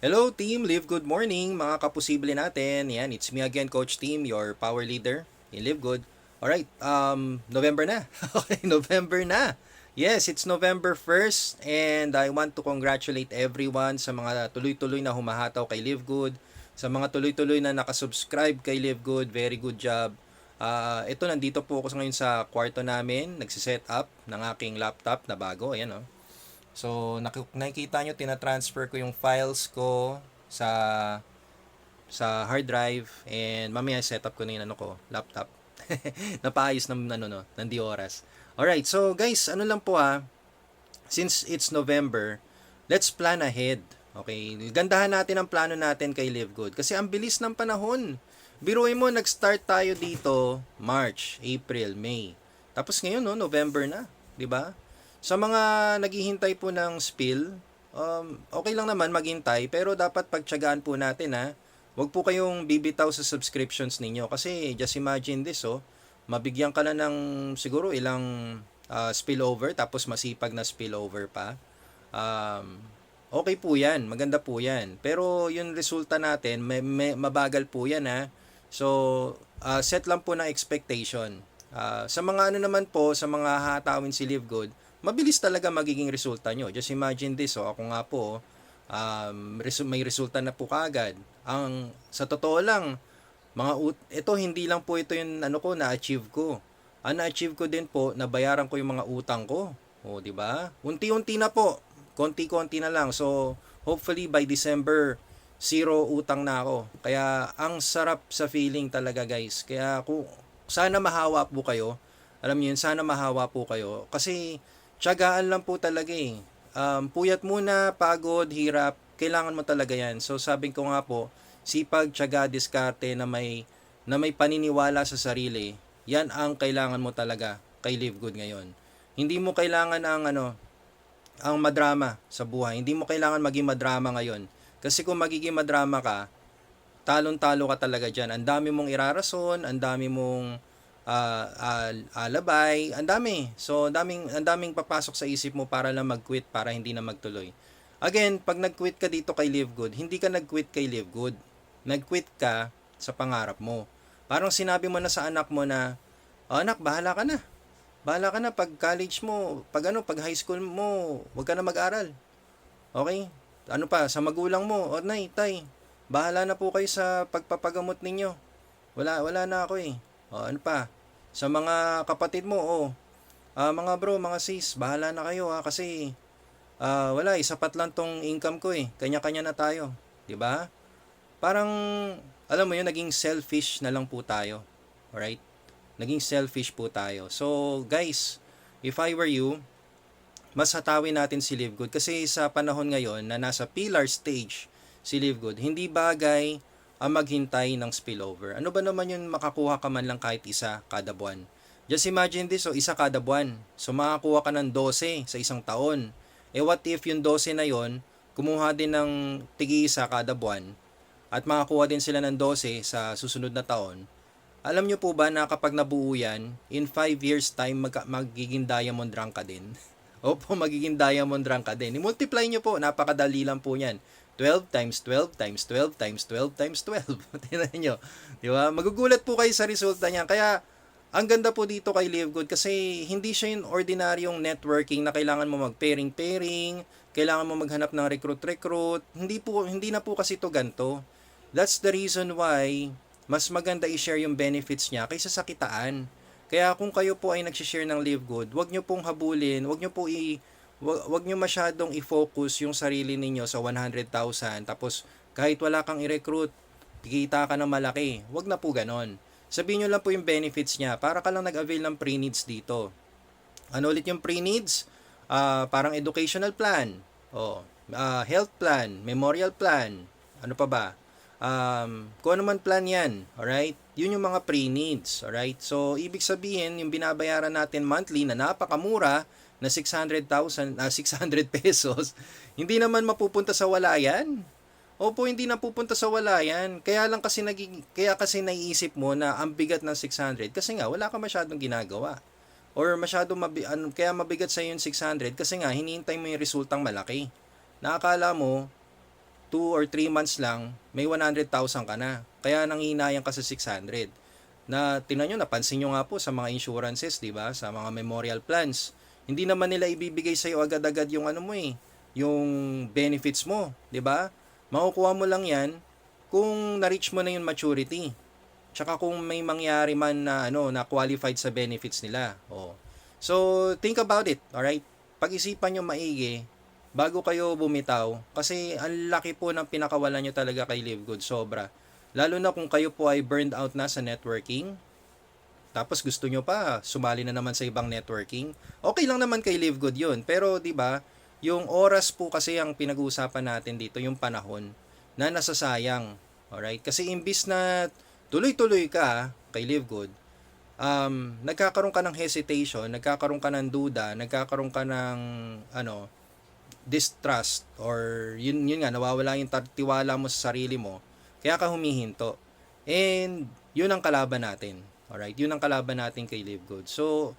Hello team, live good morning mga kaposible natin. Yan, it's me again Coach Team, your power leader in Live Good. Alright, um, November na. okay, November na. Yes, it's November 1st and I want to congratulate everyone sa mga tuloy-tuloy na humahataw kay Live Good, sa mga tuloy-tuloy na nakasubscribe kay Live Good, very good job. Ah, ito nandito po ako ngayon sa kwarto namin, nagsiset up ng aking laptop na bago, ayan oh. So, nak- nakikita nyo, tinatransfer ko yung files ko sa sa hard drive and mamaya set up ko na yung ano ko, laptop. Napaayos ng ano no, ng di oras. Alright, so guys, ano lang po ah, since it's November, let's plan ahead. Okay, gandahan natin ang plano natin kay Live Good kasi ang bilis ng panahon. Biruin mo, nag-start tayo dito March, April, May. Tapos ngayon, no, November na, 'di ba? Sa mga naghihintay po ng spill, um, okay lang naman maghintay, pero dapat pagtyagaan po natin ha. Huwag po kayong bibitaw sa subscriptions ninyo kasi just imagine this oh, mabigyan ka na ng siguro ilang ah, spillover tapos masipag na spillover pa. Um, okay po yan, maganda po yan. Pero yung resulta natin, may, may, mabagal po yan ha. So, ah, set lang po ng expectation. Ah, sa mga ano naman po, sa mga hatawin si Live Good, mabilis talaga magiging resulta nyo. Just imagine this, oh, ako nga po, um, may resulta na po kagad. Ang, sa totoo lang, mga ito hindi lang po ito yung ano ko na-achieve ko. Ang na-achieve ko din po, nabayaran ko yung mga utang ko. O, di ba? Unti-unti na po. Konti-konti na lang. So, hopefully by December, zero utang na ako. Kaya, ang sarap sa feeling talaga, guys. Kaya, kung, sana mahawa po kayo. Alam niyo yun, sana mahawa po kayo. Kasi, tiyagaan lang po talaga eh. Um, puyat muna, pagod, hirap, kailangan mo talaga yan. So sabi ko nga po, sipag, tiyaga, diskarte na may, na may paniniwala sa sarili, yan ang kailangan mo talaga kay Live Good ngayon. Hindi mo kailangan ang ano, ang madrama sa buhay. Hindi mo kailangan maging madrama ngayon. Kasi kung magiging madrama ka, talon-talo ka talaga dyan. Ang dami mong irarason, ang dami mong ah, ah, alabay, ang dami. So, daming, ang daming papasok sa isip mo para lang mag-quit, para hindi na magtuloy. Again, pag nag-quit ka dito kay Live Good, hindi ka nag-quit kay Live Good. Nag-quit ka sa pangarap mo. Parang sinabi mo na sa anak mo na, "Oh, anak, bahala ka na. Bahala ka na pag college mo, pag ano, pag high school mo, huwag ka na mag-aral. Okay? Ano pa, sa magulang mo, o nay, tay, bahala na po kayo sa pagpapagamot ninyo. Wala, wala na ako eh. O, ano pa, sa mga kapatid mo, oh, ah, mga bro, mga sis, bahala na kayo ha, kasi ah, wala, eh, sapat lang tong income ko eh. Kanya-kanya na tayo. 'di ba? Parang, alam mo yun, naging selfish na lang po tayo. Alright? Naging selfish po tayo. So, guys, if I were you, mas hatawin natin si Live Good kasi sa panahon ngayon na nasa pillar stage si Live Good, hindi bagay ang maghintay ng spillover. Ano ba naman yun makakuha ka man lang kahit isa kada buwan? Just imagine this, so isa kada buwan. So makakuha ka ng 12 sa isang taon. Eh what if yung 12 na yon kumuha din ng tigi-isa kada buwan at makakuha din sila ng 12 sa susunod na taon, alam nyo po ba na kapag nabuo yan, in 5 years time mag- magiging diamond rank ka din? Opo, magiging diamond rank ka din. I-multiply nyo po, napakadali lang po yan. 12 times 12 times 12 times 12 times 12. Tingnan nyo. Di ba? Magugulat po kayo sa resulta niya. Kaya, ang ganda po dito kay Live Good kasi hindi siya yung ordinaryong networking na kailangan mo mag-pairing-pairing, kailangan mo maghanap ng recruit-recruit. Hindi po hindi na po kasi to ganto. That's the reason why mas maganda i-share yung benefits niya kaysa sa kitaan. Kaya kung kayo po ay nag-share ng Live Good, wag nyo pong habulin, wag nyo po i wag, wag nyo masyadong i-focus yung sarili ninyo sa 100,000 tapos kahit wala kang i-recruit, kikita ka ng malaki. Wag na po ganon. Sabihin nyo lang po yung benefits niya para ka lang nag-avail ng pre-needs dito. Ano ulit yung pre-needs? Ah, parang educational plan. Oh, ah, health plan, memorial plan. Ano pa ba? Um, kung ano man plan yan, alright? Yun yung mga pre-needs, alright? So, ibig sabihin, yung binabayaran natin monthly na napakamura, na 600,000, na 600 pesos, hindi naman mapupunta sa wala yan. Opo, hindi na pupunta sa wala yan. Kaya lang kasi naging, kaya kasi naiisip mo na ang bigat ng 600 kasi nga wala ka masyadong ginagawa. Or masyadong mabi, ano, kaya mabigat sa yung 600 kasi nga hinihintay mo yung resultang malaki. Nakakala mo 2 or 3 months lang, may 100,000 ka na. Kaya nanginayang ka sa 600. Na tinan nyo, napansin nyo nga po sa mga insurances, di ba? Sa mga memorial plans. Hindi naman nila ibibigay sa'yo agad-agad yung ano mo eh, yung benefits mo, di ba? Makukuha mo lang yan kung na-reach mo na yung maturity. Tsaka kung may mangyari man na ano na qualified sa benefits nila. Oh. So think about it, all right? Pag-isipan niyo maigi bago kayo bumitaw kasi ang laki po ng pinakawalan niyo talaga kay Live Good, sobra. Lalo na kung kayo po ay burned out na sa networking. Tapos gusto nyo pa sumali na naman sa ibang networking. Okay lang naman kay Live Good 'yun, pero 'di ba? Yung oras po kasi ang pinag-uusapan natin dito, yung panahon na nasasayang. Alright? Kasi imbis na tuloy-tuloy ka kay Live Good, um, nagkakaroon ka ng hesitation, nagkakaroon ka ng duda, nagkakaroon ka ng ano, distrust or yun yun nga nawawala yung tiwala mo sa sarili mo kaya ka humihinto. And yun ang kalaban natin alright? Yun ang kalaban natin kay Live Good so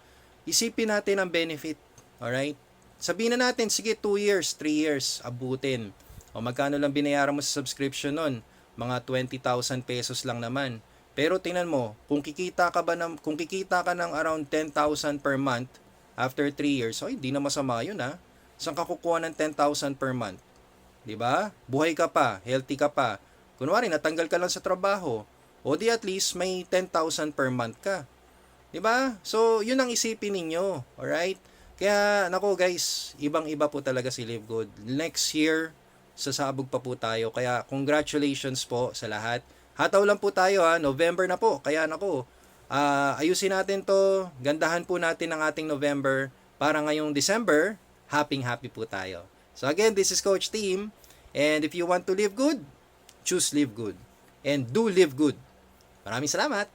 isipin natin ang benefit alright? Sabihin na natin sige 2 years 3 years abutin. O magkano lang binayaran mo sa subscription nun? Mga 20,000 pesos lang naman. Pero tingnan mo kung kikita ka ba ng, kung kikita ka ng around 10,000 per month after 3 years oh hindi na masama yun ha Saan ka kukuha ng 10,000 per month? 'Di ba? Buhay ka pa, healthy ka pa. Kunwari natanggal ka lang sa trabaho, o di at least may 10,000 per month ka. 'Di ba? So, 'yun ang isipin ninyo, alright? Kaya nako guys, ibang-iba po talaga si Live Good. Next year, sasabog pa po tayo. Kaya congratulations po sa lahat. Hataw lang po tayo ha, November na po. Kaya nako, ah, ayusin natin 'to. Gandahan po natin ang ating November para ngayong December, happy happy po tayo. So again, this is Coach Team. And if you want to live good, choose live good. And do live good. Maraming salamat.